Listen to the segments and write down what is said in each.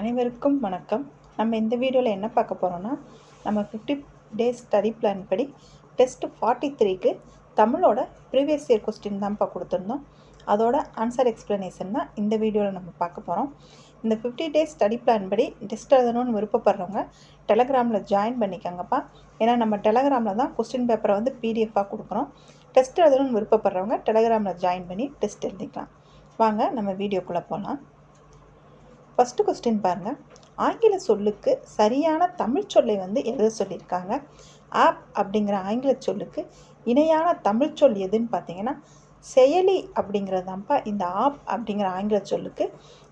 அனைவருக்கும் வணக்கம். நம்ம இந்த வீடியோவில் என்ன பார்க்க போகிறோன்னா நம்ம ஃபிஃப்டி டேஸ் ஸ்டடி பிளான் படி டெஸ்ட் ஃபார்ட்டி த்ரீக்கு தமிழோட ப்ரீவியஸ் இயர் கொஸ்டின் தான்ப்பா கொடுத்துருந்தோம். அதோட ஆன்சர் எக்ஸ்ப்ளனேஷன் தான் இந்த வீடியோவில் நம்ம பார்க்க போகிறோம் இந்த ஃபிஃப்டி டேஸ் ஸ்டடி பிளான் படி டெஸ்ட் எழுதணும்னு விருப்பப்படுறவங்க டெலகிராமில் ஜாயின் பண்ணிக்கோங்கப்பா. ஏன்னா நம்ம டெலகிராமில் தான் கொஸ்டின் பேப்பரை வந்து பிடிஎஃபாக கொடுக்குறோம். டெஸ்ட் எழுதணும்னு விருப்பப்படுறவங்க டெலகிராமில் ஜாயின் பண்ணி டெஸ்ட் எழுதிக்கலாம். வாங்க நம்ம வீடியோக்குள்ளே போகலாம் ஃபஸ்ட்டு கொஸ்டின் பாருங்கள் ஆங்கில சொல்லுக்கு சரியான தமிழ் சொல்லை வந்து எழுத சொல்லியிருக்காங்க? ஆப் அப்படிங்கிற ஆங்கில சொல்லுக்கு இணையான தமிழ் சொல் எதுன்னு பார்த்தீங்கன்னா செயலி அப்படிங்கிறது தான்ப்பா இந்த ஆப் அப்படிங்கிற ஆங்கில சொல்லுக்கு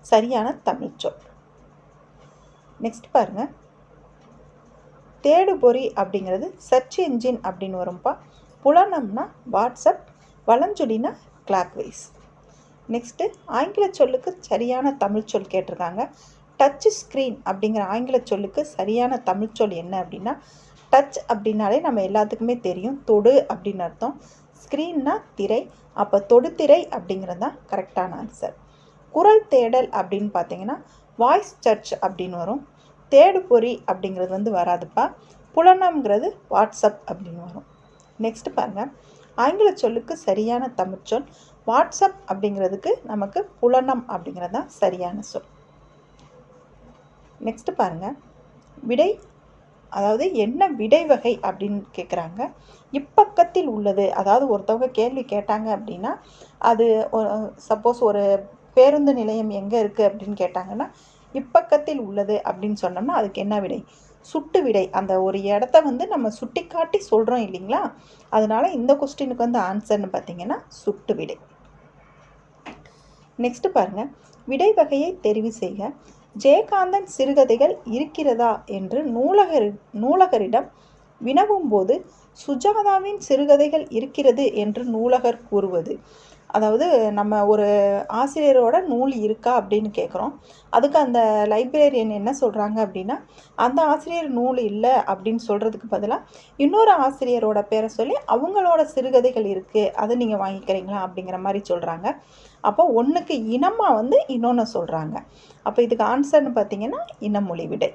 சரியான தமிழ் சொல். நெக்ஸ்ட் பாருங்கள் தேடுபொறி அப்படிங்கிறது சர்ச் என்ஜின் அப்படின்னு வரும்ப்பா புலனம்னா வாட்ஸ்அப் வளஞ்சொலினா கிளாக்வைஸ் நெக்ஸ்ட்டு ஆங்கில சொல்லுக்கு சரியான தமிழ் சொல் கேட்டிருக்காங்க. டச் ஸ்க்ரீன் அப்படிங்கிற ஆங்கில சொல்லுக்கு சரியான தமிழ் சொல் என்ன அப்படின்னா டச் அப்படின்னாலே நம்ம எல்லாத்துக்குமே தெரியும். தொடு அப்படின்னு அர்த்தம். ஸ்க்ரீன்னா திரை. அப்போ தொடுதிரை அப்படிங்கிறது தான் கரெக்டான ஆன்சர் குரல் தேடல் அப்படின்னு பார்த்தீங்கன்னா வாய்ஸ் சர்ச் அப்படின்னு வரும். தேடு பொறி அப்படிங்கிறது வந்து வராதுப்பா. புலனம்ங்கிறது வாட்ஸ்அப் அப்படின்னு வரும். நெக்ஸ்ட் பாருங்கள் ஆங்கில சொல்லுக்கு சரியான தமிழ்ச்சொல் வாட்ஸ்அப் அப்படிங்கிறதுக்கு நமக்கு புலனம் அப்படிங்கிறது தான் சரியான சொல். நெக்ஸ்ட் பாருங்கள் விடை அதாவது என்ன விடை வகை அப்படின்னு கேட்குறாங்க இப்பக்கத்தில் உள்ளது. அதாவது ஒருத்தவங்க கேள்வி கேட்டாங்க அப்படின்னா அது சப்போஸ் ஒரு பேருந்து நிலையம் எங்கே இருக்குது அப்படின்னு கேட்டாங்கன்னா இப்பக்கத்தில் உள்ளது அப்படின்னு சொன்னோம்னா அதுக்கு என்ன விடை? சுட்டு விடை. அந்த ஒரு இடத்த வந்து நம்ம சுட்டி காட்டி சொல்கிறோம் இல்லைங்களா? அதனால் இந்த கொஸ்டினுக்கு வந்து ஆன்சர்னு பார்த்தீங்கன்னா சுட்டு விடை. நெக்ஸ்ட்டு பாருங்கள் விடை வகையை தெரிவு செய்க. ஜெயகாந்தன் சிறுகதைகள் இருக்கிறதா என்று நூலகர் நூலகரிடம் வினவும்போது சுஜாதாவின் சிறுகதைகள் இருக்கிறது என்று நூலகர் கூறுவது. அதாவது நம்ம ஒரு ஆசிரியரோட நூல் இருக்கா அப்படின்னு கேட்குறோம் அதுக்கு அந்த லைப்ரரியன் என்ன சொல்கிறாங்க அப்படின்னா அந்த ஆசிரியர் நூல் இல்லை அப்படின்னு சொல்கிறதுக்கு பதிலாக இன்னொரு ஆசிரியரோட பேரை சொல்லி அவங்களோட சிறுகதைகள் இருக்குது அதை நீங்கள் வாங்கிக்கிறீங்களா அப்படிங்கிற மாதிரி சொல்கிறாங்க அப்போ ஒன்றுக்கு இனமாக வந்து இன்னொன்று சொல்கிறாங்க அப்போ இதுக்கு ஆன்சர்னு பார்த்தீங்கன்னா இனமொழி விடை.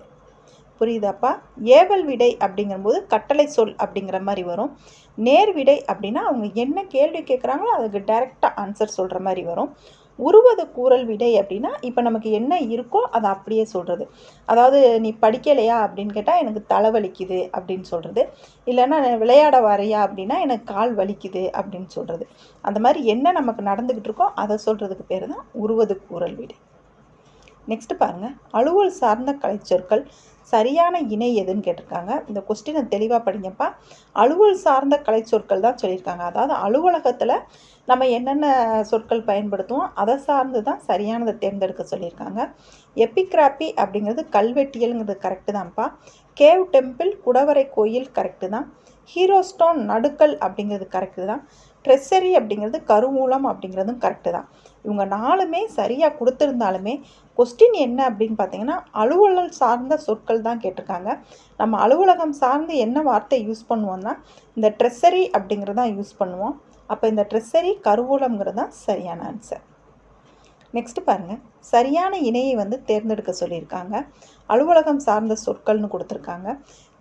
புரியுதாப்பா? ஏவல் விடை அப்படிங்கும்போது கட்டளை சொல் அப்படிங்கிற மாதிரி வரும். நேர் விடை அப்படின்னா அவங்க என்ன கேள்வி கேட்குறாங்களோ அதுக்கு டைரெக்டாக ஆன்சர் சொல்கிற மாதிரி வரும். உருவது கூறல் விடை அப்படின்னா இப்போ நமக்கு என்ன இருக்கோ அதை அப்படியே சொல்கிறது அதாவது நீ படிக்கலையா அப்படின்னு கேட்டால் எனக்கு தலை வலிக்குது அப்படின்னு சொல்கிறது இல்லைன்னா விளையாட வரையா அப்படின்னா எனக்கு கால் வலிக்குது அப்படின்னு சொல்கிறது அந்த மாதிரி என்ன நமக்கு நடந்துக்கிட்டு இருக்கோ அதை சொல்கிறதுக்கு பேர் தான் உருவது கூறல் விடை. நெக்ஸ்ட்டு பாருங்கள் அலுவல் சார்ந்த கலைச்சொற்கள் சரியான இணை எதுன்னு கேட்டிருக்காங்க. இந்த கொஸ்டினை தெளிவாக படிங்கப்பா. அலுவல் சார்ந்த கலை சொற்கள் தான் சொல்லியிருக்காங்க. அதாவது அலுவலகத்தில் நம்ம என்னென்ன சொற்கள் பயன்படுத்துவோம் அதை சார்ந்து தான் சரியானதை தேர்ந்தெடுக்க சொல்லியிருக்காங்க. எப்பிக்ராப்பி அப்படிங்கிறது கல்வெட்டியல்ங்கிறது கரெக்டு தான்ப்பா. கேவ் டெம்பிள் குடவரை கோயில் கரெக்டு தான். ஹீரோ ஸ்டோன் நடுக்கல் அப்படிங்கிறது கரெக்டு தான். ட்ரெஸ்ஸரி அப்படிங்கிறது கருவூலம் அப்படிங்கிறதும் கரெக்டு தான். இவங்க நாலுமே சரியாக கொடுத்துருந்தாலுமே கொஸ்டின் என்ன அப்படின்னு பார்த்தீங்கன்னா அலுவலல் சார்ந்த சொற்கள் தான் கேட்டிருக்காங்க. நம்ம அலுவலகம் சார்ந்து என்ன வார்த்தை யூஸ் பண்ணுவோம்னா இந்த ட்ரெஸ்ஸரி அப்படிங்கிறது தான் யூஸ் பண்ணுவோம். அப்போ இந்த ட்ரெஸ்ஸரி கருவூலம்ங்கிறது தான் சரியான ஆன்சர் நெக்ஸ்ட்டு பாருங்கள் சரியான இணையை வந்து தேர்ந்தெடுக்க சொல்லியிருக்காங்க. அலுவலகம் சார்ந்த சொற்கள்னு கொடுத்துருக்காங்க.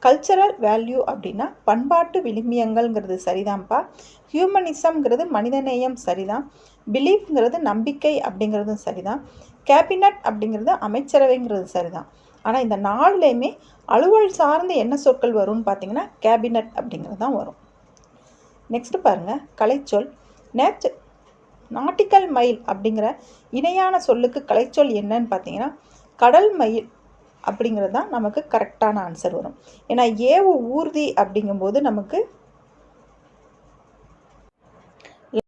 கல்ச்சரல் வேல்யூ அப்படின்னா பண்பாட்டு விளிமியங்கள்ங்கிறது சரிதான்ப்பா. ஹியூமனிசம்ங்கிறது மனிதநேயம் சரிதான். பிலீஃப்ங்கிறது நம்பிக்கை அப்படிங்கிறதும் சரிதான். கேபினட் அப்படிங்கிறது அமைச்சரவைங்கிறது சரிதான். ஆனால் இந்த நாலுலேயுமே அலுவல் சார்ந்து என்ன சொற்கள் வரும்னு பார்த்தீங்கன்னா கேபினட் அப்படிங்கிறது தான் வரும். நெக்ஸ்ட் பாருங்கள் கலைச்சொல். நேச்சு நாட்டிக்கல் மயில் அப்படிங்கிற இணையான சொல்லுக்கு கலைச்சொல் என்னன்னு பார்த்தீங்கன்னா கடல் மயில் அப்படிங்கிறது தான் நமக்கு கரெக்டான ஆன்சர் வரும். ஏன்னா ஏவு ஊர்தி அப்படிங்கும்போது நமக்கு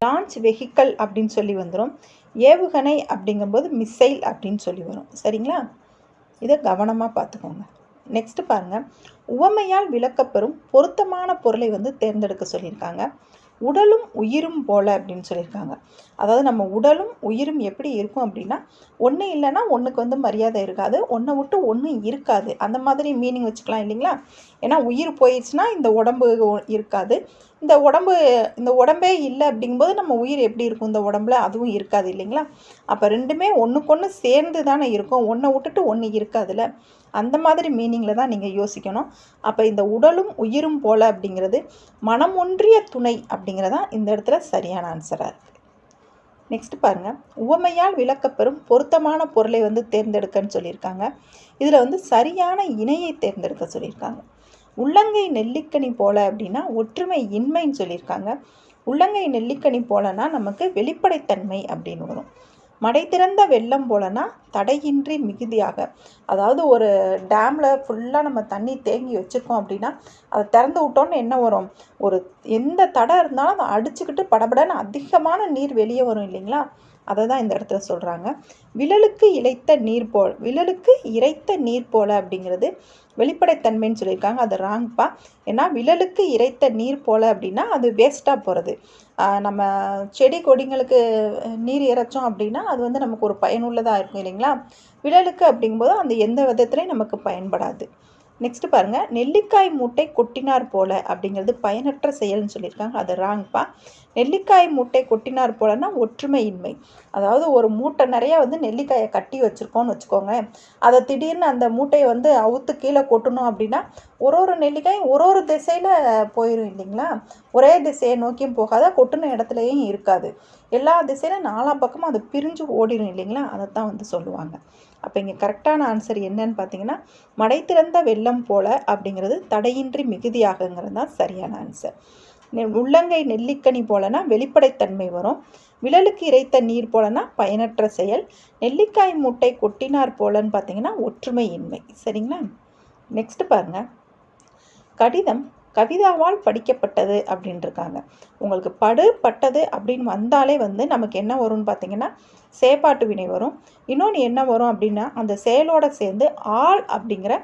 லான்ச் வெஹிக்கல் அப்படின்னு சொல்லி வந்துடும் ஏவுகணை அப்படிங்கும்போது மிசைல் அப்படின்னு சொல்லி வரும். சரிங்களா? இதை கவனமாக பார்த்துக்கோங்க. நெக்ஸ்ட் பாருங்கள் உவமையால் விளக்கப்பெறும் பொருத்தமான பொருளை வந்து தேர்ந்தெடுக்க சொல்லியிருக்காங்க. உடலும் உயிரும் போல அப்படின்னு சொல்லியிருக்காங்க. அதாவது நம்ம உடலும் உயிரும் எப்படி இருக்கும் அப்படின்னா ஒன்று இல்லைன்னா ஒன்றுக்கு வந்து மரியாதை இருக்காது ஒன்றை விட்டு ஒன்றும் இருக்காது. அந்த மாதிரி மீனிங் வச்சுக்கலாம் இல்லைங்களா? ஏன்னா உயிர் போயிடுச்சுன்னா இந்த உடம்பு இருக்காது. இந்த உடம்பு இந்த உடம்பே இல்லை அப்படிங்கும்போது நம்ம உயிர் எப்படி இருக்கும்? இந்த உடம்புல அதுவும் இருக்காது இல்லைங்களா? அப்போ ரெண்டுமே ஒன்றுக்கொன்று சேர்ந்து தானே இருக்கும். ஒன்றை விட்டுட்டு ஒன்று இருக்காதுல்ல. அந்த மாதிரி மீனிங்கில் தான் நீங்கள் யோசிக்கணும். அப்போ இந்த உடலும் உயிரும் போல அப்படிங்கிறது மனம் ஒன்றிய துணை அப்படிங்கிறதான் இந்த இடத்துல சரியான ஆன்சராக இருக்குது நெக்ஸ்ட் பாருங்கள் உவமையால் விளக்கப்பெறும் பொருத்தமான பொருளை வந்து தேர்ந்தெடுக்கன்னு சொல்லியிருக்காங்க. இதில் வந்து சரியான இணையை தேர்ந்தெடுக்க சொல்லியிருக்காங்க. உள்ளங்கை நெல்லிக்கனி போல அப்படின்னா ஒற்றுமை இன்மைன்னு சொல்லியிருக்காங்க. உள்ளங்கை நெல்லிக்கனி போலன்னா நமக்கு வெளிப்படைத்தன்மை அப்படின்னு வரும். மடை திறந்த வெள்ளம் போலனா தடையின்றி மிகுதியாக. அதாவது ஒரு டேமில் ஃபுல்லாக நம்ம தண்ணி தேங்கி வச்சுருக்கோம் அப்படின்னா அதை திறந்து விட்டோன்னு என்ன வரும்? ஒரு எந்த தடை இருந்தாலும் அதை அடிச்சுக்கிட்டு படபடன்னு அதிகமான நீர் வெளியே வரும் இல்லைங்களா? அதை தான் இந்த இடத்துல சொல்கிறாங்க விழலுக்கு இழைத்த நீர் போல் விழலுக்கு இறைத்த நீர் போல அப்படிங்கிறது வெளிப்படைத்தன்மைன்னு சொல்லியிருக்காங்க. அது ராங்ப்பா ஏன்னா விழலுக்கு இறைத்த நீர் போல அப்படின்னா அது வேஸ்ட்டாக போகிறது நம்ம செடி கொடிங்களுக்கு நீர் இறைச்சோம் அப்படின்னா அது வந்து நமக்கு ஒரு பயனுள்ளதாக இருக்கும் இல்லைங்களா? விழலுக்கு அப்படிங்கும்போது அந்த எந்த விதத்துலையும் நமக்கு பயன்படாது. நெக்ஸ்ட்டு பாருங்கள் நெல்லிக்காய் மூட்டை கொட்டினார் போல அப்படிங்கிறது பயனற்ற செயல்னு சொல்லியிருக்காங்க. அது ராங்ப்பா நெல்லிக்காய் மூட்டை கொட்டினார் போலன்னா ஒற்றுமையின்மை. அதாவது ஒரு மூட்டை நிறைய வந்து நெல்லிக்காயை கட்டி வச்சுருக்கோன்னு வச்சுக்கோங்க அதை திடீர்னு அந்த மூட்டையை வந்து அவுத்து கீழே கொட்டணும் அப்படின்னா ஒரு ஒரு நெல்லிக்காயும் ஒரு ஒரு திசையில் போயிடும் இல்லைங்களா? ஒரே திசையை நோக்கியும் போகாத கொட்டின இடத்துலையும் இருக்காது. எல்லா திசையிலும் நாலா பக்கமும் அது பிரிஞ்சு ஓடிடும் இல்லைங்களா? அதை தான் வந்து சொல்லுவாங்க. அப்போ இங்கே கரெக்டான ஆன்சர் என்னன்னு பார்த்தீங்கன்னா மடை திறந்த வெள்ளம் போல அப்படிங்கிறது தடையின்றி மிகுதியாகங்கிறது தான் சரியான ஆன்சர் உள்ளங்கை நெல்லிக்கனி போலனா வெளிப்படைத்தன்மை வரும். விழலுக்கு இறைத்த நீர் போலனா பயனற்ற செயல். நெல்லிக்காய் மூட்டை கொட்டினார் போலன்னு பார்த்தீங்கன்னா ஒற்றுமையின்மை. சரிங்களா? நெக்ஸ்ட் பாருங்க. கடிதம் கவிதாவால் படிக்கப்பட்டது அப்படின்ட்டுருக்காங்க உங்களுக்கு படு பட்டது அப்படின்னு வந்தாலே வந்து நமக்கு என்ன வரும்னு பார்த்தீங்கன்னா சேப்பாட்டு வினை வரும். இன்னொன்று என்ன வரும் அப்படின்னா அந்த செயலோட சேர்ந்து ஆள் அப்படிங்கிற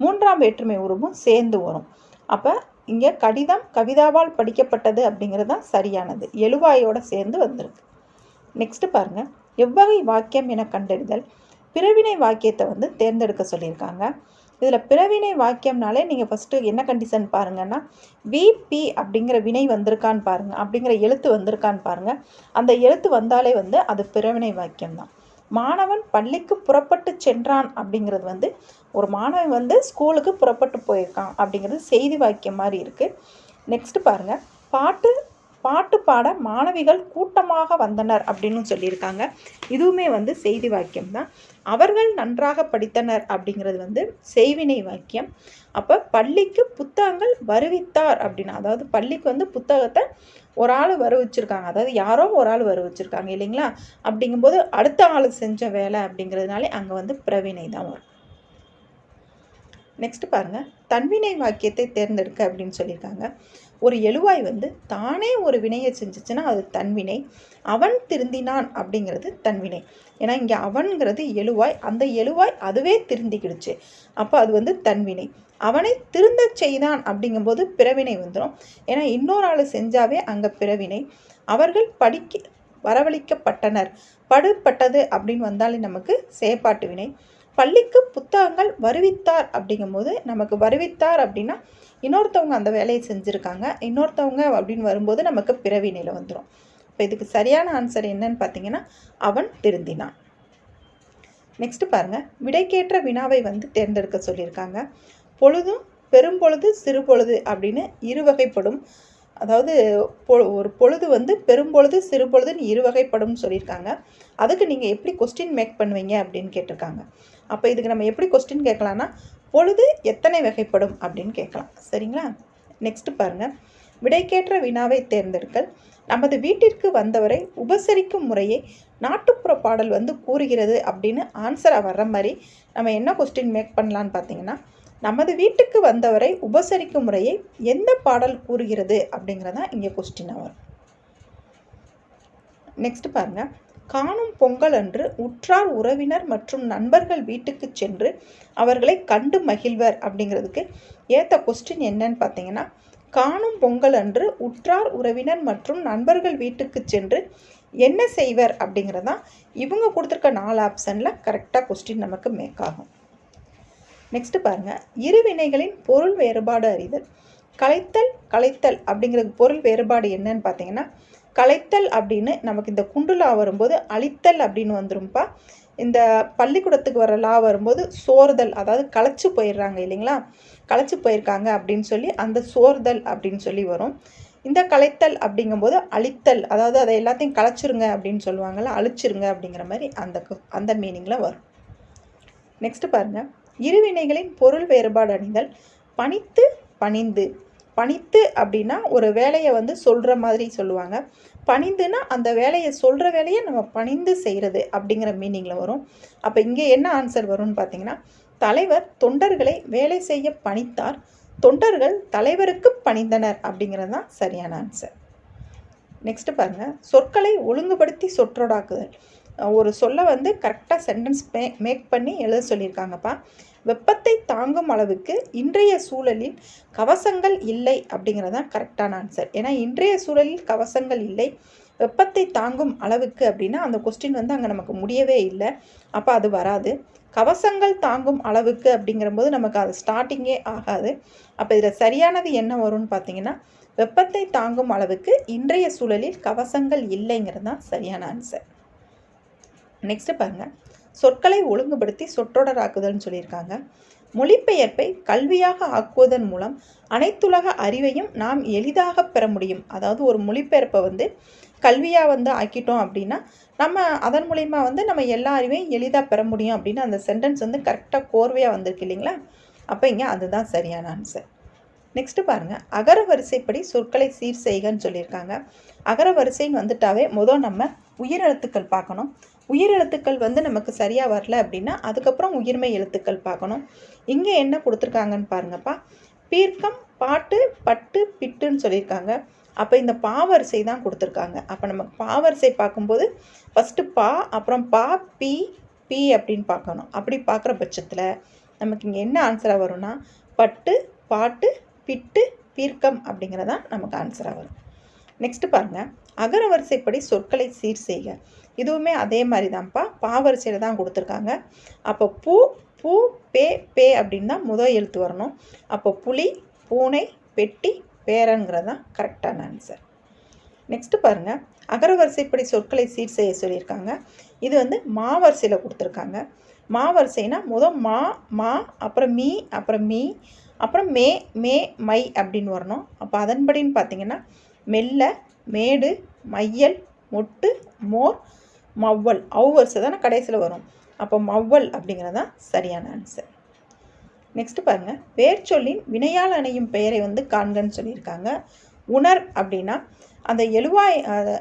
மூன்றாம் வேற்றுமை உருவும் சேர்ந்து வரும். அப்போ இங்கே கடிதம் கவிதாவால் படிக்கப்பட்டது அப்படிங்கிறது தான் சரியானது. எழுவாயோட சேர்ந்து வந்திருக்கு. நெக்ஸ்ட்டு பாருங்கள் எவ்வகை வாக்கியம் என கண்டறிதல். பிறவினை வாக்கியத்தை வந்து தேர்ந்தெடுக்க சொல்லியிருக்காங்க. இதில் பிறவினை வாக்கியம்னாலே நீங்கள் ஃபஸ்ட்டு என்ன கண்டிஷன் பாருங்கன்னா விபி அப்படிங்கிற வினை வந்திருக்கான்னு பாருங்கள் அப்படிங்கிற எழுத்து வந்திருக்கான்னு பாருங்கள் அந்த எழுத்து வந்தாலே வந்து அது பிறவினை வாக்கியம் தான். மாணவன் பள்ளிக்கு புறப்பட்டு சென்றான் அப்படிங்கிறது வந்து ஒரு மாணவன் வந்து ஸ்கூலுக்கு புறப்பட்டு போயிருக்கான் அப்படிங்கிறது செய்தி வாக்கியம் மாதிரி இருக்குது நெக்ஸ்ட் பாருங்கள் பாட்டு பாட்டு பாட மாணவிகள் கூட்டமாக வந்தனர் அப்படின்னு சொல்லியிருக்காங்க. இதுவுமே வந்து செய்தி வாக்கியம் தான். அவர்கள் நன்றாக படித்தனர் அப்படிங்கிறது வந்து செய்வினை வாக்கியம். அப்போ பள்ளிக்கு புத்தகங்கள் வருவித்தார் அப்படின்னா அதாவது பள்ளிக்கு வந்து புத்தகத்தை ஒரு ஆள் வருவிச்சிருக்காங்க. அதாவது யாரோ ஒரு ஆள் வருவிச்சிருக்காங்க இல்லைங்களா? அப்படிங்கும்போது அடுத்த ஆள் செஞ்ச வேலை அப்படிங்கிறதுனாலே அங்கே வந்து பிரவினை தான் வரும். நெக்ஸ்ட் பாருங்கள் தன்வினை வாக்கியத்தை தேர்ந்தெடுக்க அப்படின்னு சொல்லியிருக்காங்க. ஒரு எழுவாய் வந்து தானே ஒரு வினையை செஞ்சிச்சுன்னா அது தன்வினை அவன் திருந்தினான் அப்படிங்கிறது தன்வினை ஏன்னா இங்கே அவன்கிறது எழுவாய். அந்த எழுவாய் அதுவே திருந்திக்கிடுச்சு. அப்போ அது வந்து தன்வினை அவனை திருந்த செய்தான் அப்படிங்கும்போது பிறவினை வந்துடும் ஏன்னா இன்னொரு ஆள் செஞ்சாவே அங்கே பிறவினை. அவர்கள் படிக்க வரவழைக்கப்பட்டனர். படுபட்டது அப்படின்னு வந்தாலே நமக்கு செயப்பாட்டு வினை. பள்ளிக்கு புத்தகங்கள் வருவித்தார் அப்படிங்கும்போது நமக்கு வருவித்தார் அப்படின்னா இன்னொருத்தவங்க அந்த வேலையை செஞ்சுருக்காங்க. இன்னொருத்தவங்க அப்படின்னு வரும்போது நமக்கு பிறவி நிலை வந்துடும் இப்போ இதுக்கு சரியான ஆன்சர் என்னன்னு பார்த்தீங்கன்னா அவன் திருந்தினான். நெக்ஸ்ட் பாருங்கள் விடைக்கேற்ற வினாவை வந்து தேர்ந்தெடுக்க சொல்லியிருக்காங்க. பொழுதும் பெரும்பொழுது சிறுபொழுது அப்படின்னு இரு வகைப்படும் அதாவது பொ ஒரு பொழுது வந்து பெரும்பொழுது சிறுபொழுதுன்னு இரு வகைப்படும் சொல்லியிருக்காங்க. அதுக்கு நீங்கள் எப்படி கொஸ்டின் மேக் பண்ணுவீங்க அப்படின்னு கேட்டிருக்காங்க. அப்போ இதுக்கு நம்ம எப்படி கொஸ்டின் கேட்கலான்னா பொழுது எத்தனை வகைப்படும் அப்படின்னு கேட்கலாம். சரிங்களா? நெக்ஸ்ட் பாருங்கள் விடைக்கேற்ற வினாவை தேர்ந்தெடுக்கல் நமது வீட்டிற்கு வந்தவரை உபசரிக்கும் முறையை நாட்டுப்புற பாடல் வந்து கூறுகிறது அப்படின்னு ஆன்சராக வர்ற மாதிரி நம்ம என்ன கொஸ்டின் மேக் பண்ணலான்னு பார்த்தீங்கன்னா நமது வீட்டுக்கு வந்தவரை உபசரிக்கும் முறையை எந்த பாடல் கூறுகிறது அப்படிங்கிறதான் இங்கே கொஸ்டினாக வரும். நெக்ஸ்ட் பாருங்கள் காணும் பொங்கல் அன்று உற்றார் உறவினர் மற்றும் நண்பர்கள் வீட்டுக்கு சென்று அவர்களை கண்டு மகிழ்வர் அப்படிங்கிறதுக்கு ஏற்ற கொஸ்டின் என்னன்னு பார்த்தீங்கன்னா காணும் பொங்கல் அன்று உற்றார் உறவினர் மற்றும் நண்பர்கள் வீட்டுக்கு சென்று என்ன செய்வர் அப்படிங்கிறதான் இவங்க கொடுத்துருக்க நாலு ஆப்ஷனில் கரெக்டாக கொஸ்டின் நமக்கு மேக் ஆகும். நெக்ஸ்ட் பாருங்கள் இரு வினைகளின் பொருள் வேறுபாடு அறிதல். கலைத்தல் கலைத்தல் அப்படிங்கிறது பொருள் வேறுபாடு என்னன்னு பார்த்தீங்கன்னா கலைத்தல் அப்படின்னு நமக்கு இந்த குண்டுலா வரும்போது அழித்தல் அப்படின்னு வந்துரும்ப்பா இந்த பள்ளிக்கூடத்துக்கு வர லா வரும்போது சோறுதல் அதாவது களைச்சு போயிடுறாங்க இல்லைங்களா? களைச்சு போயிருக்காங்க அப்படின்னு சொல்லி அந்த சோறுதல் அப்படின்னு சொல்லி வரும். இந்த கலைத்தல் அப்படிங்கும்போது அழித்தல் அதாவது அதை எல்லாத்தையும் களைச்சிருங்க அப்படின்னு சொல்லுவாங்கள்ல அழிச்சிருங்க அப்படிங்கிற மாதிரி அந்த அந்த மீனிங்கில் வரும். நெக்ஸ்ட் பாருங்கள் இருவினைகளின் பொருள் வேறுபாடு அணிதல் பணித்து பணிந்து. பணித்து அப்படின்னா ஒரு வேலையை வந்து சொல்கிற மாதிரி சொல்லுவாங்க. பணிந்துன்னா அந்த வேலையை சொல்கிற வேலையை நம்ம பணிந்து செய்கிறது அப்படிங்கிற மீனிங்கில் வரும். அப்போ இங்கே என்ன ஆன்சர் வரும்னு பார்த்தீங்கன்னா தலைவர் தொண்டர்களை வேலை செய்ய பணித்தார். தொண்டர்கள் தலைவருக்கு பணிந்தனர் அப்படிங்கிறது தான் சரியான ஆன்சர் நெக்ஸ்ட் பாருங்கள் சொற்களை ஒழுங்குபடுத்தி சொற்றொடாக்குதல். ஒரு சொல்லை வந்து கரெக்டாக சென்டென்ஸ் மே மேக் பண்ணி எழுத சொல்லியிருக்காங்கப்பா. வெப்பத்தை தாங்கும் அளவுக்கு இன்றைய சூழலில் கவசங்கள் இல்லை அப்படிங்கிறது தான் கரெக்டான ஆன்சர் ஏன்னா இன்றைய சூழலில் கவசங்கள் இல்லை வெப்பத்தை தாங்கும் அளவுக்கு அப்படின்னா அந்த கொஸ்டின் வந்து அங்கே நமக்கு முடியவே இல்லை. அப்போ அது வராது. கவசங்கள் தாங்கும் அளவுக்கு அப்படிங்கிறபோது நமக்கு அது ஸ்டார்டிங்கே ஆகாது. அப்போ இதில் சரியானது என்ன வரும்னு பார்த்தீங்கன்னா வெப்பத்தை தாங்கும் அளவுக்கு இன்றைய சூழலில் கவசங்கள் இல்லைங்கிறது தான் சரியான ஆன்சர் நெக்ஸ்ட்டு பாருங்கள் சொற்களை ஒழுங்குபடுத்தி சொற்றொடராக்குதல்னு சொல்லியிருக்காங்க. மொழிபெயர்ப்பை கல்வியாக ஆக்குவதன் மூலம் அனைத்துலக அறிவையும் நாம் எளிதாக பெற முடியும். அதாவது ஒரு மொழிபெயர்ப்பை வந்து கல்வியாக வந்து ஆக்கிட்டோம் அப்படின்னா நம்ம அதன் மூலிமா வந்து நம்ம எல்லா அறிவையும் எளிதாக பெற முடியும் அப்படின்னு அந்த சென்டென்ஸ் வந்து கரெக்டாக கோர்வையாக வந்திருக்கு இல்லைங்களா? அப்போ இங்கே அதுதான் சரியான ஆன்சர் நெக்ஸ்ட்டு பாருங்கள் அகர வரிசைப்படி சொற்களை சீர் செய்கன்னு சொல்லியிருக்காங்க. அகர வரிசைன்னு வந்துட்டாவே முதல் நம்ம உயிரெழுத்துக்கள் பார்க்கணும். உயிர் எழுத்துக்கள் வந்து நமக்கு சரியாக வரல அப்படின்னா அதுக்கப்புறம் உயிர்மை எழுத்துக்கள் பார்க்கணும். இங்கே என்ன கொடுத்துருக்காங்கன்னு பாருங்கப்பா. பீர்க்கம் பாட்டு பட்டு பிட்டுன்னு சொல்லியிருக்காங்க. அப்போ இந்த பாவரிசை தான் கொடுத்துருக்காங்க. அப்போ நம்ம பாவரிசை பார்க்கும்போது ஃபஸ்ட்டு பா அப்புறம் பா பி பி அப்படின்னு பார்க்கணும். அப்படி பார்க்குற பட்சத்தில் நமக்கு இங்கே என்ன ஆன்சராக வரும்னா பட்டு பாட்டு பிட்டு பீர்க்கம் அப்படிங்கிறதான் நமக்கு ஆன்சராக வரும். நெக்ஸ்ட்டு பாருங்கள் அகர வரிசைப்படி சொற்களை சீர் செய்க. இதுவுமே அதே மாதிரி தான்ப்பா பாவரிசையில் தான் கொடுத்துருக்காங்க. அப்போ பூ பூ பே பே அப்படின்னு தான் முதல் எழுத்து வரணும். அப்போ புலி பூனை பெட்டி பேரங்கிறது தான் கரெக்டான ஆன்சர் நெக்ஸ்ட்டு பாருங்கள் அகரவரிசைப்படி சொற்களை சீர் செய்ய சொல்லியிருக்காங்க. இது வந்து மாவரிசையில் கொடுத்துருக்காங்க. மாவரிசைனா முதல் மா மா அப்புறம் மீ அப்புறம் மீ அப்புறம் மே மே மை அப்படின்னு வரணும். அப்போ அதன்படின்னு பார்த்தீங்கன்னா மெல்ல மேடு மையல் மொட்டு மோர் மவ்வல். அவு தானே கடைசியில் வரும். அப்போ மவ்வல் அப்படிங்கிறது தான் சரியான ஆன்சர் நெக்ஸ்ட் பாருங்கள் வேர்ச்சொல்லின் வினையால் அணையும் பெயரை வந்து காண்கன்னு சொல்லியிருக்காங்க. உணர் அப்படின்னா அந்த எழுவாய்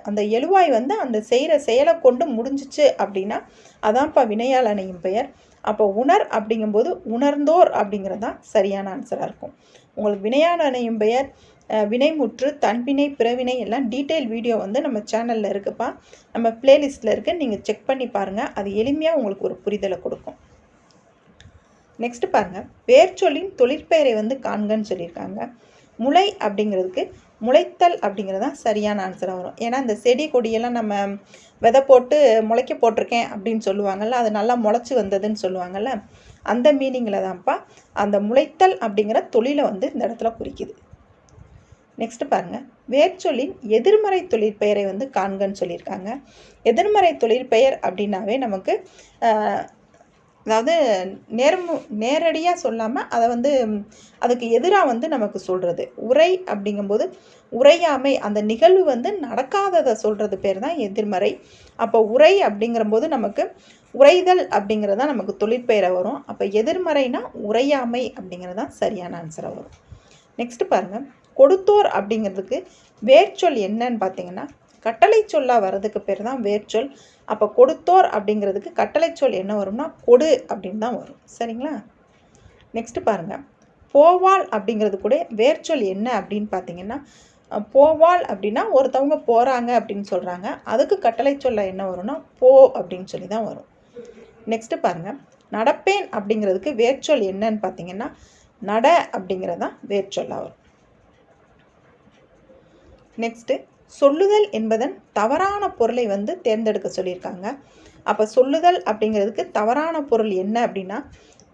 அந்த எழுவாய் வந்து அந்த செய்கிற செயலை கொண்டு முடிஞ்சிச்சு அப்படின்னா அதான்ப்பா வினையால் அணையும் பெயர். அப்போ உணர் அப்படிங்கும்போது உணர்ந்தோர் அப்படிங்கிறது தான் சரியான ஆன்சராக இருக்கும். உங்களுக்கு வினையால் அணையும் பெயர் வினைமுற்று தன்வினை பிறவினை எல்லாம் டீட்டெயில் வீடியோ வந்து நம்ம சேனலில் இருக்குப்பா. நம்ம பிளேலிஸ்ட்டில் இருக்குது நீங்கள் செக் பண்ணி பாருங்கள் அது எளிமையாக உங்களுக்கு ஒரு புரிதலை கொடுக்கும். நெக்ஸ்ட் பாருங்கள் வேர்ச்சொல்லின் தொழிற்பெயரை வந்து காண்கன்னு சொல்லியிருக்காங்க. முளை அப்படிங்கிறதுக்கு முளைத்தல் அப்படிங்கிறது தான் சரியான ஆன்சராக வரும். ஏன்னா இந்த செடி கொடியெல்லாம் நம்ம விதை போட்டு முளைக்க போட்டிருக்கேன் அப்படின்னு சொல்லுவாங்கள்ல அது நல்லா முளைச்சி வந்ததுன்னு சொல்லுவாங்கள்ல அந்த மீனிங்கில் தான்ப்பா அந்த முளைத்தல் அப்படிங்கிற தொழிலை வந்து இந்த இடத்துல குறிக்குது. நெக்ஸ்ட்டு பாருங்கள் வேர்ச்சொல்லின் எதிர்மறை தொழிற்பெயரை வந்து காண்கன்னு சொல்லியிருக்காங்க. எதிர்மறை தொழிற்பெயர் அப்படின்னாவே நமக்கு அதாவது நேர்மு நேரடியாக சொல்லாமல் அதை வந்து அதுக்கு எதிராக வந்து நமக்கு சொல்கிறது உரை அப்படிங்கும்போது உரையாமை அந்த நிகழ்வு வந்து நடக்காததை சொல்கிறது பேர் தான் எதிர்மறை. அப்போ உரை அப்படிங்கிறபோது நமக்கு உரைதல் அப்படிங்கிறது தான் நமக்கு தொழிற்பெயரை வரும். அப்போ எதிர்மறைனா உரையாமை அப்படிங்கிறது தான் சரியான ஆன்சராக வரும். நெக்ஸ்ட்டு பாருங்கள் கொடுத்தோர் அப்படிங்கிறதுக்கு வேர்ச்சொல் என்னன்னு பார்த்தீங்கன்னா கட்டளை சொல்லாக வர்றதுக்கு பேர் தான் வேர்ச்சொல். அப்போ கொடுத்தோர் அப்படிங்கிறதுக்கு கட்டளை சொல் என்ன வரும்னா கொடு அப்படின்னு தான் வரும். சரிங்களா? நெக்ஸ்ட்டு பாருங்கள் போவாள் அப்படிங்கிறது கூட வேர்ச்சொல் என்ன அப்படின்னு பார்த்தீங்கன்னா போவாள் அப்படின்னா ஒருத்தவங்க போகிறாங்க அப்படின்னு சொல்கிறாங்க அதுக்கு கட்டளை சொல்ல என்ன வரும்னா போ அப்படின்னு சொல்லி தான் வரும். நெக்ஸ்ட்டு பாருங்கள் நடப்பேன் அப்படிங்கிறதுக்கு வேர்ச்சொல் என்னன்னு பார்த்தீங்கன்னா நட அப்படிங்கிறது தான் வேர்ச்சொல்லாக வரும். நெக்ஸ்ட்டு சொல்லுதல் என்பதன் தவறான பொருளை வந்து தேர்ந்தெடுக்க சொல்லியிருக்காங்க. அப்போ சொல்லுதல் அப்படிங்கிறதுக்கு தவறான பொருள் என்ன அப்படின்னா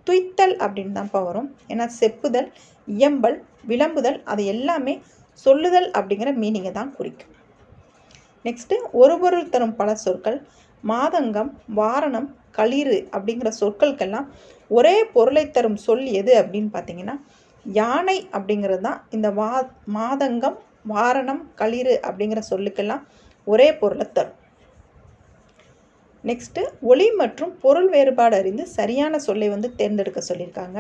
துய்த்தல் அப்படின்னு தான்ப்பா வரும். ஏன்னா செப்புதல் இயம்பல் விளம்புதல் அது எல்லாமே சொல்லுதல் அப்படிங்கிற மீனிங்கை தான் குறிக்கும். நெக்ஸ்ட்டு ஒரு பொருள் தரும் பல சொற்கள் மாதங்கம் வாரணம் களிறு அப்படிங்கிற சொற்களுக்கெல்லாம் ஒரே பொருளை தரும் சொல் எது அப்படின்னு பார்த்தீங்கன்னா யானை அப்படிங்கிறது தான். இந்த வா மாதங்கம் வாரணம் களிறு அப்படிங்கிற சொல்லுக்கெல்லாம் ஒரே பொருளை தரும். நெக்ஸ்ட்டு ஒளி மற்றும் பொருள் வேறுபாடு அறிந்து சரியான சொல்லை வந்து தேர்ந்தெடுக்க சொல்லியிருக்காங்க.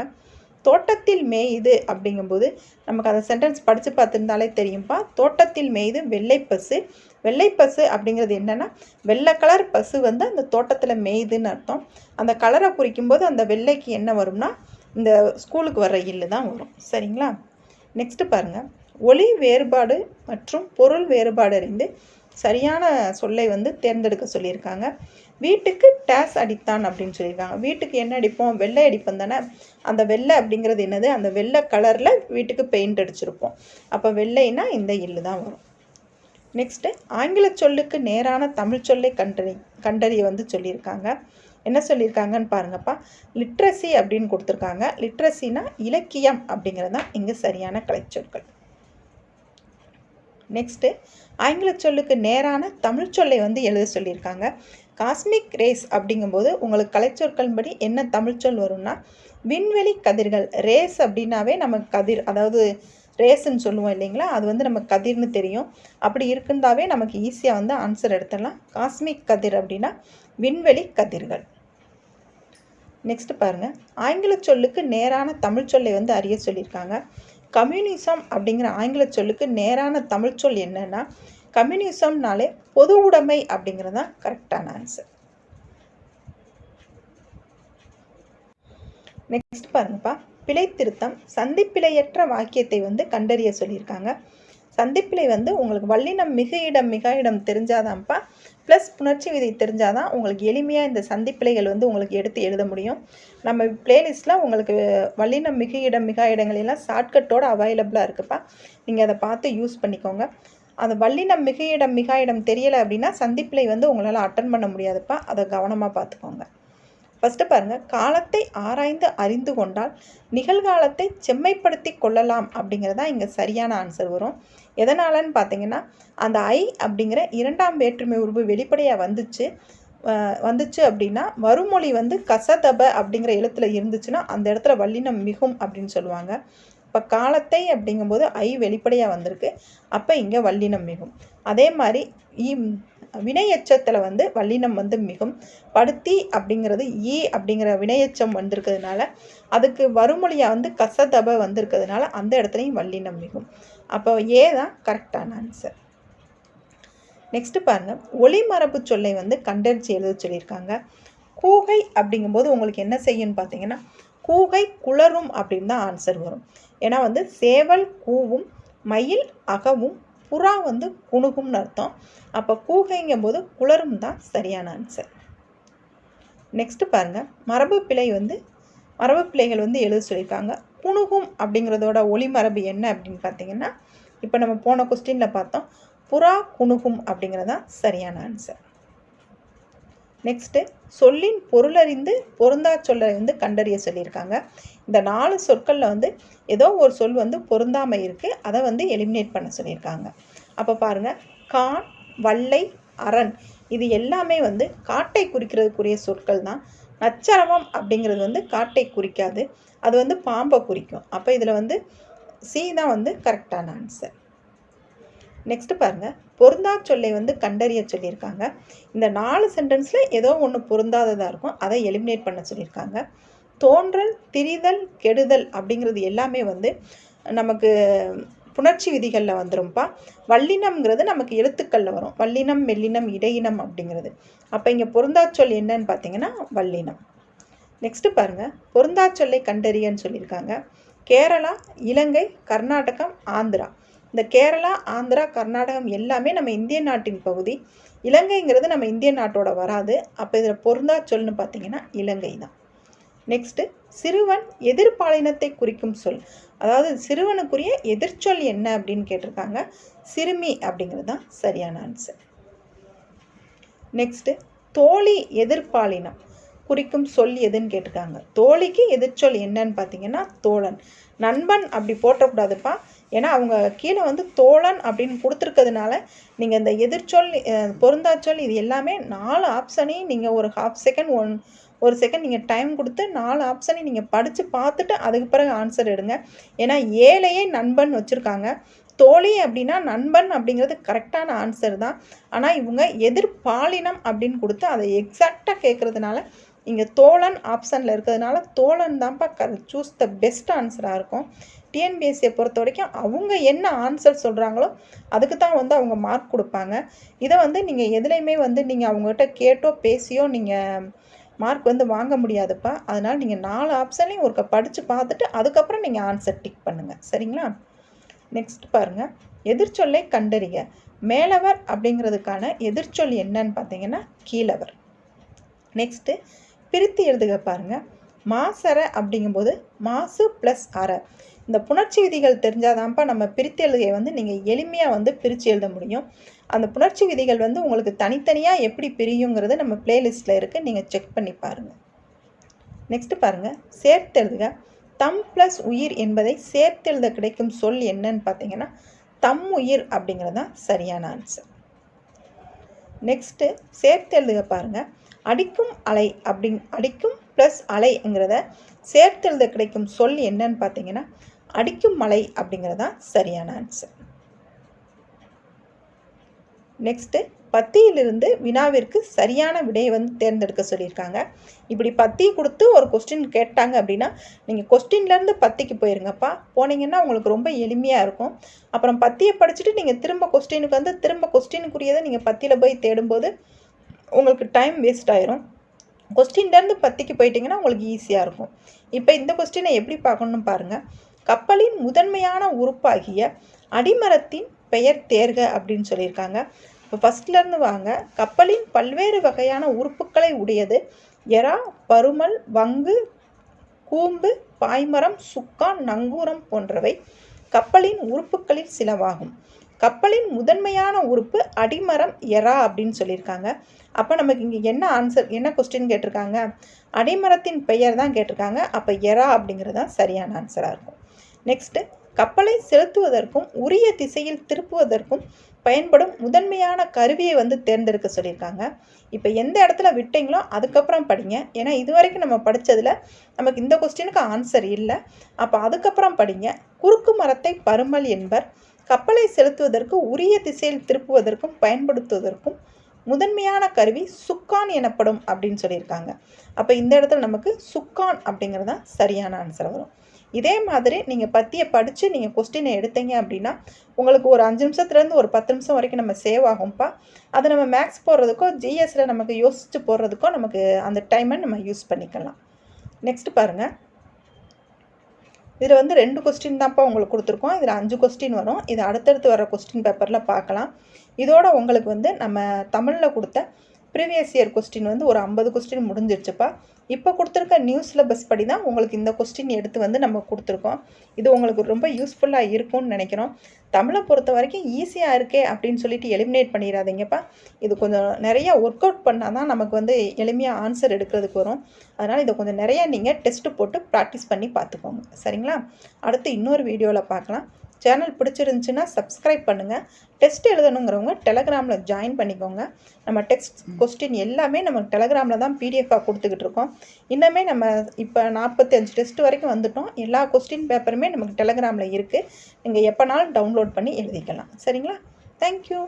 தோட்டத்தில் மேயுது அப்படிங்கும்போது நமக்கு அந்த சென்டென்ஸ் படித்து பார்த்துருந்தாலே தெரியும்ப்பா தோட்டத்தில் மேயுது வெள்ளைப்பசு வெள்ளைப்பசு அப்படிங்கிறது என்னென்னா வெள்ளை கலர் பசு வந்து அந்த தோட்டத்தில் மேயுதுன்னு அர்த்தம். அந்த கலரை குறிக்கும்போது அந்த வெள்ளைக்கு என்ன வரும்னா இந்த ஸ்கூலுக்கு வர்ற இல்லு தான் வரும். சரிங்களா? நெக்ஸ்ட்டு பாருங்கள் ஒளி வேறுபாடு மற்றும் பொருள் வேறுபாடு அறிந்து சரியான சொல்லை வந்து தேர்ந்தெடுக்க சொல்லியிருக்காங்க. வீட்டுக்கு டேஸ் அடித்தான் அப்படின்னு சொல்லியிருக்காங்க. வீட்டுக்கு என்ன அடிப்போம்? வெள்ளை அடிப்போம் தானே? அந்த வெள்ளை அப்படிங்கிறது என்னது? அந்த வெள்ளை கலரில் வீட்டுக்கு பெயிண்ட் அடிச்சிருப்போம். அப்போ வெள்ளைனா இந்த இல்லு தான் வரும். நெக்ஸ்ட்டு ஆங்கில சொல்லுக்கு நேரான தமிழ் சொல்லை கண்டறி கண்டறிய வந்து சொல்லியிருக்காங்க. என்ன சொல்லியிருக்காங்கன்னு பாருங்கப்பா. லிட்ரஸி அப்படின்னு கொடுத்துருக்காங்க. லிட்ரஸினா இலக்கியம் அப்படிங்கிறது தான் இங்கே சரியான கலைச்சொற்கள். நெக்ஸ்ட்டு ஆங்கில சொல்லுக்கு நேரான தமிழ் சொல்லை வந்து எழுத சொல்லியிருக்காங்க. காஸ்மிக் ரேஸ் அப்படிங்கும்போது உங்களுக்கு கலைச்சொற்கள்படி என்ன தமிழ் சொல் வரும்னா விண்வெளி கதிர்கள். ரேஸ் அப்படின்னாவே நம்ம கதிர் அதாவது ரேஸ்ன்னு சொல்லுவோம் இல்லைங்களா? அது வந்து நம்ம கதிர்னு தெரியும். அப்படி இருக்குந்தாவே நமக்கு ஈஸியாக வந்து ஆன்சர் எடுத்துடலாம். காஸ்மிக் கதிர் அப்படின்னா விண்வெளி கதிர்கள். நெக்ஸ்ட் பாருங்கள் ஆங்கில சொல்லுக்கு நேரான தமிழ் சொல்லை வந்து அறிய சொல்லியிருக்காங்க. கம்யூனிசம் அப்படிங்கிற ஆங்கில சொல்லுக்கு நேரான தமிழ் சொல் என்னன்னா கம்யூனிசம்னாலே பொது உடைமை அப்படிங்கிறது தான் கரெக்டான ஆன்சர் நெக்ஸ்ட் பாருங்கப்பா. பிழை திருத்தம் சந்திப்பிழையற்ற வாக்கியத்தை வந்து கண்டறிய சொல்லியிருக்காங்க. சந்திப்பிழை வந்து உங்களுக்கு வல்லினம் மிக இடம் மிக இடம் தெரிஞ்சாதான்ப்பா ப்ளஸ் புணர்ச்சி விதை தெரிஞ்சாதான் உங்களுக்கு எளிமையாக இந்த சந்திப்பிழைகள் வந்து உங்களுக்கு எடுத்து எழுத முடியும். நம்ம பிளேலிஸ்ட்டில் உங்களுக்கு வல்லினம் மிக இடம் மிக இடங்களெல்லாம் ஷார்ட்கட்டோடு அவைலபிளாக இருக்குப்பா. நீங்கள் அதை பார்த்து யூஸ் பண்ணிக்கோங்க. அந்த வல்லினம் மிக இடம் மிக இடம் தெரியலை அப்படின்னா சந்திப்பிலை வந்து உங்களால் அட்டன் பண்ண முடியாதுப்பா. அதை கவனமாக பார்த்துக்கோங்க. ஃபஸ்ட்டு பாருங்கள் காலத்தை ஆராய்ந்து அறிந்து கொண்டால் நிகழ்காலத்தை செம்மைப்படுத்தி கொள்ளலாம் அப்படிங்கிறதா இங்கே சரியான ஆன்சர் வரும். எதனாலன்னு பார்த்தீங்கன்னா அந்த ஐ அப்படிங்கிற இரண்டாம் வேற்றுமை உருவு வெளிப்படையாக வந்துச்சு. வந்துச்சு அப்படின்னா மறுமொழி வந்து கசதப அப்படிங்கிற எழுத்தில் இருந்துச்சுன்னா அந்த இடத்துல வல்லினம் மிகும் அப்படின்னு சொல்லுவாங்க. இப்போ காலத்தை அப்படிங்கும்போது ஐ வெளிப்படையாக வந்திருக்கு. அப்போ இங்கே வல்லினம் மிகும். அதே மாதிரி வினையச்சத்தில் வந்து வல்லினம் வந்து மிகும். படுத்தி அப்படிங்கிறது ஈ அப்படிங்கிற வினையச்சம் வந்திருக்கிறதுனால அதுக்கு வறுமொழியாக வந்து கசதப வந்திருக்கிறதுனால அந்த இடத்துலையும் வல்லினம் மிகும். அப்போ ஏ தான் கரெக்டான ஆன்சர் நெக்ஸ்ட்டு பாருங்கள் ஒளிமரபு சொல்லை வந்து கண்டறிச்சு எழுத சொல்லியிருக்காங்க. கூகை அப்படிங்கும்போது உங்களுக்கு என்ன செய்யும்னு பார்த்தீங்கன்னா கூகை குளரும் அப்படின்னு தான் ஆன்சர் வரும். ஏன்னா வந்து சேவல் கூவும் மயில் அகவும் புறா வந்து குணுகும்னு அர்த்தம். அப்போ கூகைங்கும் போது குளரும் தான் சரியான ஆன்சர் நெக்ஸ்ட்டு பாருங்கள் மரபு பிழை வந்து மரபு பிழைகள் வந்து எழுத சொல்லியிருக்காங்க. குணுகும் அப்படிங்கிறதோட ஒளிமரபு என்ன அப்படின்னு பார்த்தீங்கன்னா இப்போ நம்ம போன கொஸ்டினில் பார்த்தோம். புறா குணுகும் அப்படிங்கிறதான் சரியான ஆன்சர் நெக்ஸ்ட்டு சொல்லின் பொருளறிந்து பொருந்தா சொல்லறிந்து கண்டறிய சொல்லியிருக்காங்க. இந்த நாலு சொற்களில் வந்து ஏதோ ஒரு சொல் வந்து பொருந்தாமல் இருக்குது அதை வந்து எலிமினேட் பண்ண சொல்லியிருக்காங்க. அப்போ பாருங்கள் கான் வல்லை அரண் இது எல்லாமே வந்து காட்டை குறிக்கிறதுக்குரிய சொற்கள் தான். நச்சரவம் அப்படிங்கிறது வந்து காட்டை குறிக்காது அது வந்து பாம்பை குறிக்கும். அப்போ இதில் வந்து சி தான் வந்து கரெக்டான ஆன்சர் நெக்ஸ்ட் பாருங்கள் பொருந்தா சொல்லை வந்து கண்டறிய சொல்லியிருக்காங்க. இந்த நாலு சென்டென்ஸில் ஏதோ ஒன்று பொருந்தாததாக இருக்கும். அதை எலிமினேட் பண்ண சொல்லியிருக்காங்க. தோன்றல் திரிதல் கெடுதல் அப்படிங்கிறது எல்லாமே வந்து நமக்கு புணர்ச்சி விதிகளில் வந்துரும்ப்பா வல்லினம்ங்கிறது நமக்கு எழுத்துக்களில் வரும். வல்லினம் மெல்லினம் இடையினம் அப்படிங்கிறது. அப்போ இங்கே பொருந்தா சொல் என்னன்னு பார்த்தீங்கன்னா வல்லினம். நெக்ஸ்ட்டு பாருங்கள் பொருந்தா சொல்லை கண்டறியன்னு சொல்லியிருக்காங்க. கேரளா இலங்கை கர்நாடகம் ஆந்திரா. இந்த கேரளா ஆந்திரா கர்நாடகம் எல்லாமே நம்ம இந்திய நாட்டின் பகுதி. இலங்கைங்கிறது நம்ம இந்திய நாட்டோட வராது. அப்போ இதில் பொருந்தா சொல்னு பார்த்தீங்கன்னா இலங்கை தான். நெக்ஸ்ட்டு சிறுவன் எதிர்பாலினத்தை குறிக்கும் சொல். அதாவது சிறுவனுக்குரிய எதிர்ச்சொல் என்ன அப்படின்னு கேட்டிருக்காங்க. சிறுமி அப்படிங்கிறது தான் சரியான ஆன்சர் நெக்ஸ்ட்டு தோழி எதிர்பாலினம் குறிக்கும் சொல் எதுன்னு கேட்டிருக்காங்க. தோழிக்கு எதிர்ச்சொல் என்னன்னு பார்த்தீங்கன்னா தோழன். நண்பன் அப்படி போட்டக்கூடாதுப்பா. ஏன்னா அவங்க கீழே வந்து தோழன் அப்படின்னு கொடுத்துருக்கிறதுனால நீங்கள் இந்த எதிர்ச்சொல் பொருந்தாச்சொல் இது எல்லாமே நாலு ஆப்ஷனையும் நீங்கள் ஒரு ஹாஃப் செகண்ட் ஒன் ஒரு செகண்ட் நீங்கள் டைம் கொடுத்து நாலு ஆப்ஷனையும் நீங்கள் படித்து பார்த்துட்டு அதுக்கு பிறகு ஆன்சர் எடுங்க. ஏன்னா ஏழையே நண்பன் வச்சுருக்காங்க. தோழி அப்படின்னா நண்பன் அப்படிங்கிறது கரெக்டான ஆன்சர் தான். ஆனால் இவங்க எதிர்பாலினம் அப்படின்னு கொடுத்து அதை எக்ஸாக்டாக கேட்குறதுனால இங்கே தோழன் ஆப்ஷனில் இருக்கிறதுனால தோழன் தான்ப்பா க சூஸ் த பெஸ்ட் ஆன்சராக இருக்கும். டிஎன்பிஎஸ்சியை பொறுத்த வரைக்கும் அவங்க என்ன ஆன்சர் சொல்கிறாங்களோ அதுக்கு தான் வந்து அவங்க மார்க் கொடுப்பாங்க. இதை வந்து நீங்கள் எதுலேயுமே வந்து நீங்கள் அவங்ககிட்ட கேட்டோ பேசியோ நீங்கள் மார்க் வந்து வாங்க முடியாதுப்பா. அதனால் நீங்கள் நாலு ஆப்ஷன்லையும் ஒருக்க படித்து பார்த்துட்டு அதுக்கப்புறம் நீங்கள் ஆன்சர் டிக் பண்ணுங்கள் சரிங்களா? நெக்ஸ்ட் பாருங்கள் எதிர்ச்சொல்லை கண்டறிய. மேலவர் அப்படிங்கிறதுக்கான எதிர்ச்சொல் என்னன்னு பார்த்தீங்கன்னா கீழவர். நெக்ஸ்ட்டு பிரித்து எழுதுக பாருங்கள் மாசர அப்படிங்கும்போது மாசு ப்ளஸ் அரை இந்த புணர்ச்சி விதிகள் தெரிஞ்சாதான்ப்பா நம்ம பிரித்து எழுதுகையை வந்து நீங்கள் எளிமையாக வந்து பிரித்து எழுத முடியும். அந்த புணர்ச்சி விதிகள் வந்து உங்களுக்கு தனித்தனியாக எப்படி பிரியுங்கிறது நம்ம பிளேலிஸ்ட்டில் இருக்குது நீங்கள் செக் பண்ணி பாருங்கள் நெக்ஸ்ட்டு பாருங்கள் சேர்த்தெழுதுக. தம் ப்ளஸ் உயிர் என்பதை சேர்த்தெழுத கிடைக்கும் சொல் என்னன்னு பார்த்தீங்கன்னா தம் உயிர் அப்படிங்கிறது தான் சரியான ஆன்சர் நெக்ஸ்ட்டு சேர்த்தெழுதுக பாருங்கள் அடிக்கும் அலை அப்படிங் அடிக்கும் ப்ளஸ் அலைங்கிறத சேர்த்தெழுத கிடைக்கும் சொல் என்னன்னு பார்த்தீங்கன்னா அடிக்கும் மலை அப்படிங்கிறதான் சரியான ஆன்சர் நெக்ஸ்ட்டு பத்தியிலிருந்து வினாவிற்கு சரியான விடையை வந்து தேர்ந்தெடுக்க சொல்லியிருக்காங்க. இப்படி பத்தி கொடுத்து ஒரு கொஸ்டின் கேட்டாங்க அப்படின்னா நீங்கள் கொஸ்டின்லேருந்து பத்திக்கு போயிருங்கப்பா. போனீங்கன்னா உங்களுக்கு ரொம்ப எளிமையாக இருக்கும். அப்புறம் பத்தியை படிச்சுட்டு நீங்கள் திரும்ப கொஸ்டினுக்கு வந்து திரும்ப கொஸ்டினுக்குரியதை நீங்கள் பத்தியில் போய் தேடும்போது உங்களுக்கு டைம் வேஸ்ட் ஆயிரும். கொஸ்டின்லேருந்து பத்திக்கு போயிட்டீங்கன்னா உங்களுக்கு ஈஸியாக இருக்கும். இப்போ இந்த கொஸ்டினை எப்படி பார்க்கணும்னு பாருங்கள் கப்பலின் முதன்மையான உறுப்பாகிய அடிமரத்தின் பெயர் தேர்க அப்படின்னு சொல்லியிருக்காங்க. இப்போ ஃபஸ்ட்லேருந்து வாங்க. கப்பலின் பல்வேறு வகையான உறுப்புகளை உடையது. எறா பருமல் வங்கு கூம்பு பாய்மரம் சுக்கான் நங்கூரம் போன்றவை கப்பலின் உறுப்புகளில் சிலவாகும். கப்பலின் முதன்மையான உறுப்பு அடிமரம் எறா அப்படின்னு சொல்லியிருக்காங்க. அப்போ நமக்கு இங்கே என்ன ஆன்சர் என்ன கொஸ்டின் கேட்டிருக்காங்க? அடிமரத்தின் பெயர் தான் கேட்டிருக்காங்க. அப்போ எறா அப்படிங்கிறது தான் சரியான ஆன்சராக இருக்கும். நெக்ஸ்ட்டு கப்பலை செலுத்துவதற்கும் உரிய திசையில் திருப்புவதற்கும் பயன்படும் முதன்மையான கருவியை வந்து தேர்ந்தெடுக்க சொல்லியிருக்காங்க. இப்போ எந்த இடத்துல விட்டீங்களோ அதுக்கப்புறம் படிங்க. ஏன்னா இது வரைக்கும் நம்ம படித்ததில் நமக்கு இந்த கொஸ்டினுக்கு ஆன்சர் இல்லை. அப்போ அதுக்கப்புறம் படிங்க. குறுக்கு மரத்தை பருமல் என்பர். கப்பலை செலுத்துவதற்கு உரிய திசையில் திருப்புவதற்கும் பயன்படுத்துவதற்கும் முதன்மையான கருவி சுக்கான் எனப்படும் அப்படின்னு சொல்லியிருக்காங்க. அப்போ இந்த இடத்துல நமக்கு சுக்கான் அப்படிங்கிறது தான் சரியான ஆன்சர் வரும். இதே மாதிரி நீங்கள் பற்றியை படித்து நீங்கள் கொஸ்டினை எடுத்தீங்க அப்படின்னா உங்களுக்கு ஒரு அஞ்சு நிமிஷத்துலேருந்து ஒரு பத்து நிமிஷம் வரைக்கும் நம்ம சேவ் ஆகும்ப்பா. அது நம்ம மேக்ஸ் போடுறதுக்கோ ஜிஎஸில் நமக்கு யோசித்து போடுறதுக்கோ நமக்கு அந்த டைமை நம்ம யூஸ் பண்ணிக்கலாம். நெக்ஸ்ட் பாருங்கள் இதில் வந்து ரெண்டு கொஸ்டின் தான்ப்பா உங்களுக்கு கொடுத்துருக்கோம். இதில் அஞ்சு கொஸ்டின் வரும். இது அடுத்தடுத்து வர கொஸ்டின் பேப்பரில் பார்க்கலாம். இதோட உங்களுக்கு வந்து நம்ம தமிழில் கொடுத்த ப்ரீவியஸ் இயர் கொஸ்டின் வந்து ஒரு ஐம்பது கொஸ்டின் முடிஞ்சிருச்சுப்பா. இப்போ கொடுத்துருக்க நியூ சிலபஸ் படி தான் உங்களுக்கு இந்த கொஸ்டின் எடுத்து வந்து நம்ம கொடுத்துருக்கோம். இது உங்களுக்கு ரொம்ப யூஸ்ஃபுல்லாக இருக்கும்னு நினைக்கிறோம். தமிழை பொறுத்த வரைக்கும் ஈஸியாக இருக்கே அப்படின்னு சொல்லிட்டு எலிமினேட் பண்ணிடாதீங்கப்பா. இது கொஞ்சம் நிறையா ஒர்க் அவுட் பண்ணால் தான் நமக்கு வந்து எளிமையாக ஆன்சர் எடுக்கிறதுக்கு வரும். அதனால் இதை கொஞ்சம் நிறையா நீங்கள் டெஸ்ட்டு போட்டு ப்ராக்டிஸ் பண்ணி பார்த்துக்கோங்க. சரிங்களா? அடுத்து இன்னொரு வீடியோவில் பார்க்கலாம். சேனல் பிடிச்சிருந்துச்சுன்னா சப்ஸ்கிரைப் பண்ணுங்கள் டெஸ்ட் எழுதணுங்கிறவங்க டெலகிராமில் ஜாயின் பண்ணிக்கோங்க. நம்ம டெக்ஸ்ட் கொஸ்டின் எல்லாமே நம்ம டெலகிராமில் தான் பிடிஎஃபாக கொடுத்துக்கிட்டு இருக்கோம். இன்னமே நம்ம இப்போ நாற்பத்தி அஞ்சு டெஸ்ட் வரைக்கும் வந்துட்டோம். எல்லா கொஸ்டின் பேப்பருமே நமக்கு டெலகிராமில் இருக்குது நீங்கள் எப்போனாலும் டவுன்லோட் பண்ணி எழுதிக்கலாம். சரிங்களா? தேங்க்யூ